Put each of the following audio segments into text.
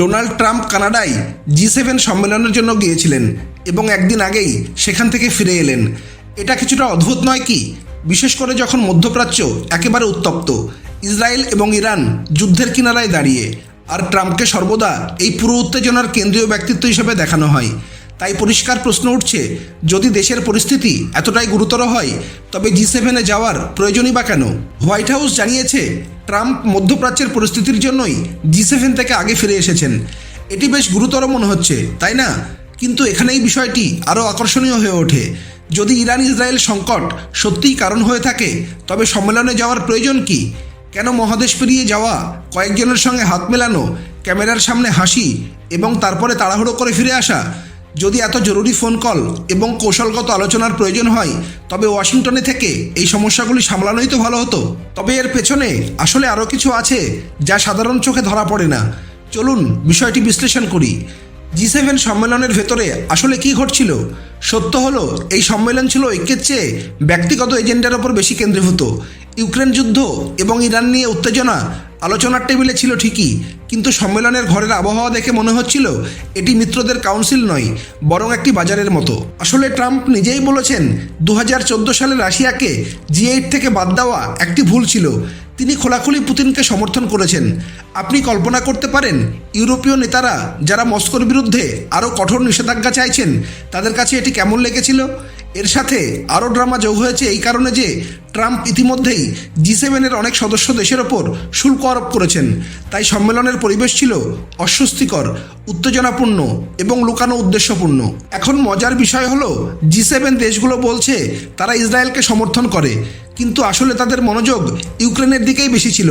Donald Trump কানাডায় G seven সম্মেলনের জন্য গিয়েছিলেন এবং একদিন আগেই সেখান থেকে ফিরে এলেন। এটা কিছুটা অদ্ভুত নয় কি? বিশেষ করে যখন মধ্যপ্রাচ্য একেবারে উত্তপ্ত, ইসরায়েল এবং ইরান যুদ্ধের কিনারায় দাঁড়িয়ে, আর ট্রাম্পকে সর্বদা এই পুরো উত্তেজনার কেন্দ্রীয় ব্যক্তিত্ব হিসেবে দেখানো হয়। তাই পরিষ্কার প্রশ্ন উঠছে, যদি দেশের পরিস্থিতি এতটাই গুরুতর হয়, তবে জি সেভেনে যাওয়ার প্রয়োজনই বা কেন? হোয়াইট হাউস জানিয়েছে, ট্রাম্প মধ্যপ্রাচ্যের পরিস্থিতির জন্যই জি সেভেন থেকে আগে ফিরে এসেছেন। এটি বেশ গুরুতর মনে হচ্ছে, তাই না? কিন্তু এখানেই বিষয়টি আরও আকর্ষণীয় হয়ে ওঠে। যদি ইরান ইসরায়েল সংকট সত্যিই কারণ হয়ে থাকে, তবে সম্মেলনে যাওয়ার প্রয়োজন কি? কেন মহাদেশ পেরিয়ে যাওয়া, কয়েকজনের সঙ্গে হাত মেলানো, ক্যামেরার সামনে হাসি এবং তারপরে তাড়াহুড়ো করে ফিরে আসা যদি এত জরুরি ফোন কল এবং কৌশলগত আলোচনার প্রয়োজন হয়, তবে ওয়াশিংটনে থেকে এই সমস্যাগুলি সামলানোই তো ভালো হতো। তবে এর পেছনে আসলে আরও কিছু আছে যা সাধারণ চোখে ধরা পড়ে না। চলুন বিষয়টি বিশ্লেষণ করি। জি সেভেন সম্মেলনের ভেতরে আসলে কি ঘটছিল? সত্য হলো, এই সম্মেলন ছিল ঐক্যের চেয়ে ব্যক্তিগত এজেন্ডার ওপর বেশি কেন্দ্রীভূত। ইউক্রেন যুদ্ধ এবং ইরান নিয়ে উত্তেজনা আলোচনার টেবিলে ছিল ঠিকই কিন্তু সম্মেলনের ঘরের আবহাওয়া দেখে মনে হচ্ছিল এটি মিত্রদের কাউন্সিল নয়, বরং একটি বাজারের মতো। আসলে ট্রাম্প নিজেই বলেছেন দু হাজার চোদ্দ সালে রাশিয়াকে জি এইট থেকে বাদ দেওয়া একটি ভুল ছিল। তিনি খোলাখুলি পুতিনকে সমর্থন করেছেন। আপনি কল্পনা করতে পারেন, ইউরোপীয় নেতারা যারা মস্কোর বিরুদ্ধে আরও কঠোর নিষেধাজ্ঞা চাইছেন, তাদের কাছে এটি কেমন লেগেছিল? এর সাথে আরও ড্রামা যোগ হয়েছে এই কারণে যে ট্রাম্প ইতিমধ্যেই জি সেভেনের অনেক সদস্য দেশের ওপর শুল্ক আরোপ করেছেন। তাই সম্মেলনের পরিবেশ ছিল অস্বস্তিকর, উত্তেজনাপূর্ণ এবং লুকানো উদ্দেশ্যপূর্ণ। এখন মজার বিষয় হলো, জি সেভেন দেশগুলো বলছে তারা ইসরায়েলকে সমর্থন করে, কিন্তু আসলে তাদের মনোযোগ ইউক্রেনের দিকেই বেশি ছিল।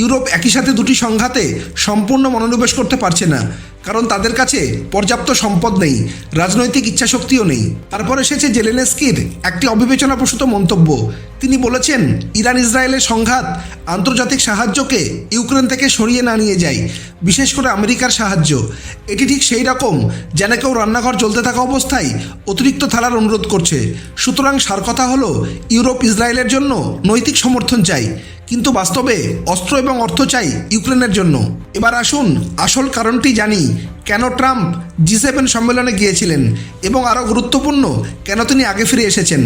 ইউরোপ একই সাথে দুটি সংঘাতে সম্পূর্ণ মনোনিবেশ করতে পারছে না। কারণ তাদের কাছে পর্যাপ্ত সম্পদ নেই, রাজনৈতিক ইচ্ছাশক্তিও নেই। তারপর এসেছে জেলেনেস্কির একটি অবিবেচনাপ্রসূত মন্তব্য। তিনি বলেছেন, ইরান ইসরায়েলের সংঘাত আন্তর্জাতিক সাহায্যকে ইউক্রেন থেকে সরিয়ে না নিয়ে যায়, বিশেষ করে আমেরিকার সাহায্য। এটি ঠিক সেই রকম যেন কেউ রান্নাঘর চলতে থাকা অবস্থায় অতিরিক্ত থালার অনুরোধ করছে। সুতরাং সার কথা হলো, ইউরোপ ইসরায়েলের জন্য নৈতিক সমর্থন চাই, কিন্তু বাস্তবে অস্ত্র এবং অর্থ চাই ইউক্রেনের জন্য। এবার আসুন, আসল কারণটি জানি। কেন ট্রাম্প জি সেভেন সম্মেলনে গিয়েছিলেন? এবং আরও গুরুত্বপূর্ণ, কেন তিনি আগে ফিরে এসেছেন?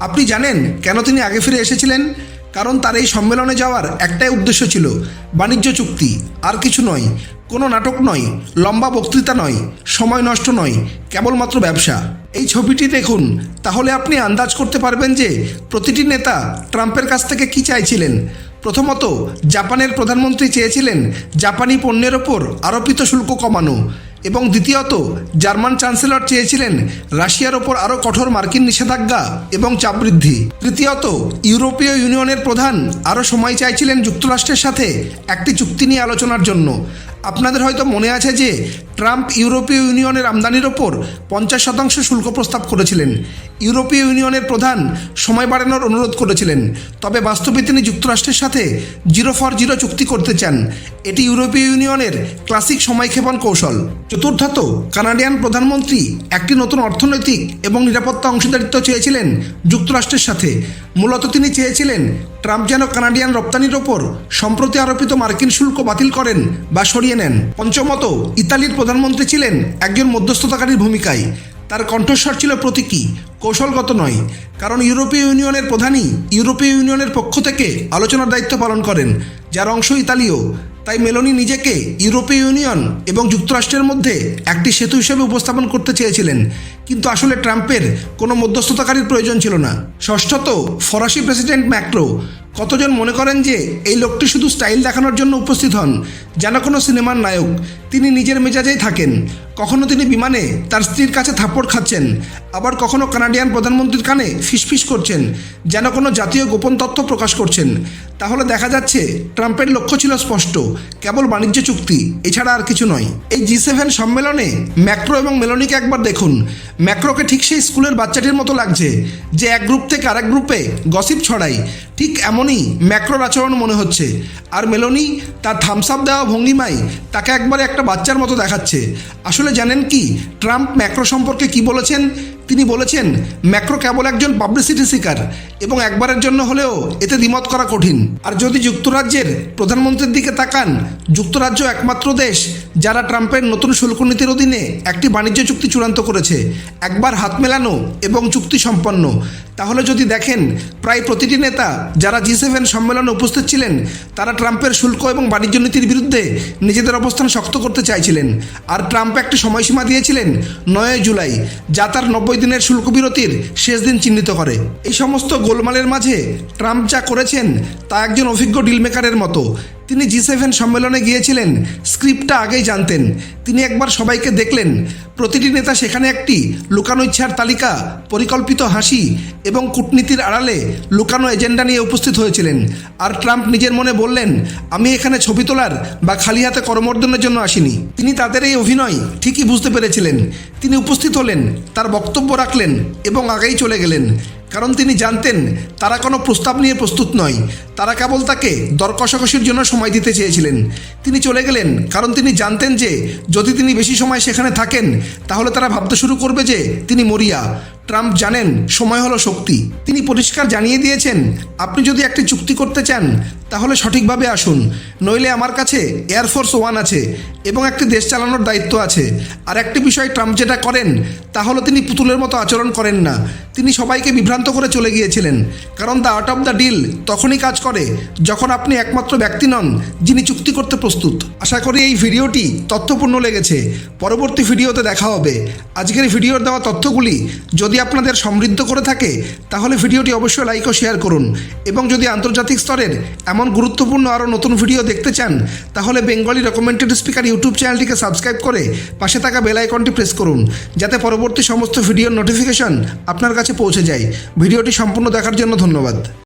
আপনি জানেন কেন তিনি আগে ফিরে এসেছিলেন? কারণ তার এই সম্মেলনে যাওয়ার একটাই উদ্দেশ্য ছিল বাণিজ্য চুক্তি, আর কিছু নয়। কোনো নাটক নয়, লম্বা বক্তৃতা নয়, সময় নষ্ট নয়, কেবলমাত্র ব্যবসা। এই ছবিটি দেখুন, তাহলে আপনি আন্দাজ করতে পারবেন যে প্রতিটি নেতা ট্রাম্পের কাছ থেকে কি চাইছিলেন? প্রথমত, জাপানের প্রধানমন্ত্রী চেয়েছিলেন জাপানি পণ্যের ওপর আরোপিত শুল্ক কমানো এবং দ্বিতীয়ত, জার্মান চ্যান্সেলর চেয়েছিলেন রাশিয়ার ওপর আরও কঠোর মার্কিন নিষেধাজ্ঞা এবং চাপ বৃদ্ধি। তৃতীয়ত, ইউরোপীয় ইউনিয়নের প্রধান আরও সময় চাইছিলেন যুক্তরাষ্ট্রের সাথে একটি চুক্তি নিয়ে আলোচনার জন্য। আপনাদের হয়তো মনে আছে যে ট্রাম্প ইউরোপীয় ইউনিয়নের আমদানির ওপর পঞ্চাশ শতাংশ শুল্ক প্রস্তাব করেছিলেন। ইউরোপীয় ইউনিয়নের প্রধান সময় বাড়ানোর অনুরোধ করেছিলেন। তবে বাস্তবে তিনি যুক্তরাষ্ট্রের সাথে জিরো ফর জিরো চুক্তি করতে চান। এটি ইউরোপীয় ইউনিয়নের ক্লাসিক সময়ক্ষেপণ কৌশল। চতুর্থত, কানাডিয়ান প্রধানমন্ত্রী একটি নতুন অর্থনৈতিক এবং নিরাপত্তা অংশীদারিত্ব চেয়েছিলেন যুক্তরাষ্ট্রের সাথে। মূলত তিনি চেয়েছিলেন ট্রাম্প যেন কানাডিয়ান রপ্তানির ওপর সম্প্রতি আরোপিত মার্কিন শুল্ক বাতিল করেন বা সরিয়ে নেন। পঞ্চমত, ইতালির প্রধানমন্ত্রী ছিলেন একজন মধ্যস্থতাকারীর ভূমিকায়। তার কণ্ঠস্বর ছিল প্রতীকী, কৌশলগত নয়, কারণ ইউরোপীয় ইউনিয়নের প্রধানই ইউরোপীয় ইউনিয়নের পক্ষ থেকে আলোচনার দায়িত্ব পালন করেন, যার অংশ ইতালিও তাই মেলোনি নিজেকে ইউরোপীয় ইউনিয়ন এবং যুক্তরাষ্ট্রের মধ্যে একটি সেতু হিসেবে উপস্থাপন করতে চেয়েছিলেন। কিন্তু আসলে ট্রাম্পের কোনো মধ্যস্থতাকারীর প্রয়োজন ছিল না। ষষ্ঠত ফরাসি প্রেসিডেন্ট ম্যাক্রো। কতজন মনে করেন যে এই লোকটি শুধু স্টাইল দেখানোর জন্য উপস্থিত হন, যেন কোনো সিনেমার নায়ক? তিনি নিজের মেজাজেই থাকেন। কখনো তিনি বিমানে তার স্ত্রীর কাছে থাপ্পড় খাচ্ছেন, আবার কখনো কানাডিয়ান প্রধানমন্ত্রীর কানে ফিসফিস করছেন, যেন কোনো জাতীয় গোপন তথ্য প্রকাশ করছেন। তাহলে দেখা যাচ্ছে ট্রাম্পের লক্ষ্য ছিল স্পষ্ট, কেবল বাণিজ্য চুক্তি, এছাড়া আর কিছু নয়। এই জি সেভেন সম্মেলনে ম্যাক্রো এবং মেলোনিকে একবার দেখুন। ম্যাক্রোকে ঠিক সেই স্কুলের বাচ্চাটির মতো লাগছে যে এক গ্রুপ থেকে আরেক গ্রুপে গসিপ ছড়াই ঠিক এমনই ম্যাক্রোর আচরণ মনে হচ্ছে। আর মেলোনি তার থামসাপ দেওয়া ভঙ্গিমায় তাকে একবারে একটা বাচ্চার মতো দেখাচ্ছে। আসলে জানেন কি, ট্রাম্প ম্যাক্রো সম্পর্কে কি বলেছেন? তিনি বলেছেন, ম্যাক্রো কেবল একজন পাবলিসিটি শিকার এবং একবারের জন্য হলেও এতে দ্বিমত করা কঠিন। আর যদি যুক্তরাজ্যের প্রধানমন্ত্রীর দিকে তাকান, যুক্তরাজ্য একমাত্র দেশ যারা ট্রাম্পের নতুন শুল্ক নীতির অধীনে একটি বাণিজ্য চুক্তি চূড়ান্ত করেছে, একবার হাত মেলানো এবং চুক্তি সম্পন্ন। তাহলে যদি দেখেন, প্রায় প্রতিটি নেতা যারা জি সেভেন সম্মেলনে উপস্থিত ছিলেন, তারা ট্রাম্পের শুল্ক এবং বাণিজ্য নীতির বিরুদ্ধে নিজেদের অবস্থান শক্ত করতে চাইছিলেন। আর ট্রাম্প একটি সময়সীমা দিয়েছিলেন নয় জুলাই, যা তার নব্বই দিনের শুল্ক বিরতির শেষ দিন চিহ্নিত করে। এই সমস্ত গোলমালের মাঝে ট্রাম্প যা করেছেন তা একজন অভিজ্ঞ ডিলমেকারের মতো। তিনি জি সেভেন সম্মেলনে গিয়েছিলেন। স্ক্রিপ্টটা আগেই জানতেন। তিনি একবার সবাইকে দেখলেন। প্রতিটি নেতা সেখানে একটি লুকানো ইচ্ছার তালিকা, পরিকল্পিত হাসি এবং কূটনীতির আড়ালে লুকানো এজেন্ডা নিয়ে উপস্থিত হয়েছিলেন। আর ট্রাম্প নিজের মনে বললেন, আমি এখানে ছবি তোলার বা খালি হাতে করমর্দনের জন্য আসিনি। তিনি তাদের এই অভিনয় ঠিকই বুঝতে পেরেছিলেন। তিনি উপস্থিত হলেন, তার বক্তব্য রাখলেন এবং আগেই চলে গেলেন। কারণ তিনি জানতেন তারা কোনো প্রস্তাব নিয়ে প্রস্তুত নয়। তারা কেবল তাকে দর কষাকষির জন্য সময় দিতে চেয়েছিলেন। তিনি চলে গেলেন কারণ তিনি জানতেন যে যদি তিনি বেশি সময় সেখানে থাকেন, তাহলে তারা ভাবতে শুরু করবে যে তিনি মরিয়া। ট্রাম্প জানেন, সময় হলো শক্তি। তিনি পরিষ্কার জানিয়ে দিয়েছেন, আপনি যদি একটি চুক্তি করতে চান, তাহলে সঠিকভাবে আসুন। নইলে আমার কাছে এয়ারফোর্স ওয়ান আছে এবং একটি দেশ চালানোর দায়িত্ব আছে। আর একটি বিষয় ট্রাম্প যেটা করেন, তা হলো তিনি পুতুলের মতো আচরণ করেন না। তিনি সবাইকে বিভ্রান্ত করে চলে গিয়েছিলেন। কারণ the art of the deal তখনই কাজ করে, যখন আপনি একমাত্র ব্যক্তি নন, যিনি চুক্তি করতে প্রস্তুত। আশা করি এই ভিডিওটি তথ্যপূর্ণ লেগেছে। পরবর্তী ভিডিওতে দেখা হবে। আজকের ভিডিওর দেওয়া তথ্যগুলি যদি আপনাদের সমৃদ্ধ করে থাকে, তাহলে ভিডিওটি অবশ্যই লাইক ও শেয়ার করুন। এবং যদি আন্তর্জাতিক স্তরের এমন গুরুত্বপূর্ণ আরও নতুন ভিডিও দেখতে চান, তাহলে বেঙ্গলি রেকমেন্ডেড স্পিকার ইউটিউব চ্যানেলটিকে সাবস্ক্রাইব করে পাশে থাকা বেল আইকনটি প্রেস করুন, যাতে পরবর্তী সমস্ত ভিডিওর নোটিফিকেশন আপনার কাছে পৌঁছে যায়। ভিডিওটি সম্পূর্ণ দেখার জন্য ধন্যবাদ।